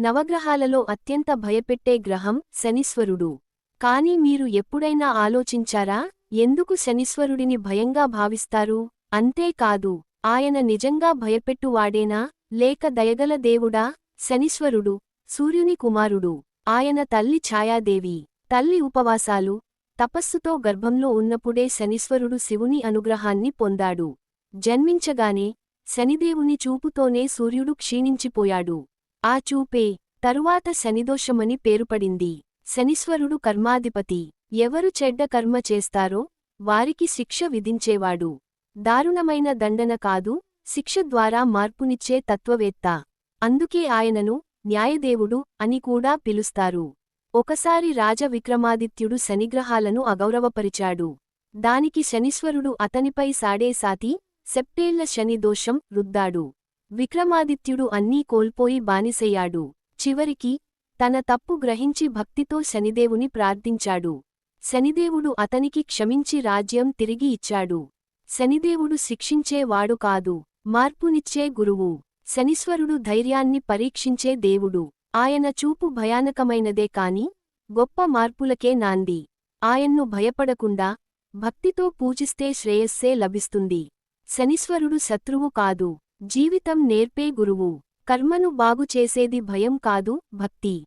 నవగ్రహాలలో అత్యంత భయపెట్టే గ్రహం శనీశ్వరుడు కాని మీరు ఎప్పుడైనా ఆలోచించారా? ఎందుకు శనీశ్వరుడిని భయంగా భావిస్తారు? అంతేకాదు ఆయన నిజంగా భయపెట్టువాడేనా? లేక దయగల దేవుడా? శనీశ్వరుడు సూర్యుని కుమారుడు ఆయన తల్లి ఛాయాదేవి తల్లి ఉపవాసాలు తపస్సుతో గర్భంలో ఉన్నప్పుడే శనీశ్వరుడు శివుని అనుగ్రహాన్ని పొందాడు. జన్మించగానే శనిదేవుని చూపుతోనే సూర్యుడు క్షీణించిపోయాడు. ఆ చూపే తరువాత శనిదోషమని పేరుపడింది. శనీశ్వరుడు కర్మాధిపతి. ఎవరు చెడ్డ కర్మ చేస్తారో వారికి శిక్ష విధించేవాడు. దారుణమైన దండన కాదు శిక్ష ద్వారా మార్పునిచ్చే తత్వవేత్త. అందుకే ఆయనను న్యాయదేవుడు అని కూడా పిలుస్తారు. ఒకసారి రాజ విక్రమాదిత్యుడు శనిగ్రహాలను అగౌరవపరిచాడు. దానికి శనీశ్వరుడు అతనిపై సాడేసాతి సెప్టేళ్ళ శని దోషం రుద్దాడు. విక్రమాదిత్యుడు అన్నీ కోల్పోయి బానిసయ్యాడు. చివరికి తన తప్పు గ్రహించి భక్తితో శనిదేవుని ప్రార్థించాడు. శనిదేవుడు అతనికి క్షమించి రాజ్యం తిరిగి ఇచ్చాడు. శనిదేవుడు శిక్షించేవాడు కాదు మార్పునిచ్చే గురువు. శనీశ్వరుడు ధైర్యాన్ని పరీక్షించే దేవుడు. ఆయన చూపు భయానకమైనదే కాని గొప్ప మార్పులకే నాంది. ఆయన్ను భయపడకుండా భక్తితో పూజిస్తే శ్రేయస్సే లభిస్తుంది. శనీశ్వరుడు శత్రువు కాదు. జీవితం నేర్పే గురువు. కర్మను బాగుచేసేది భయం కాదు భక్తి.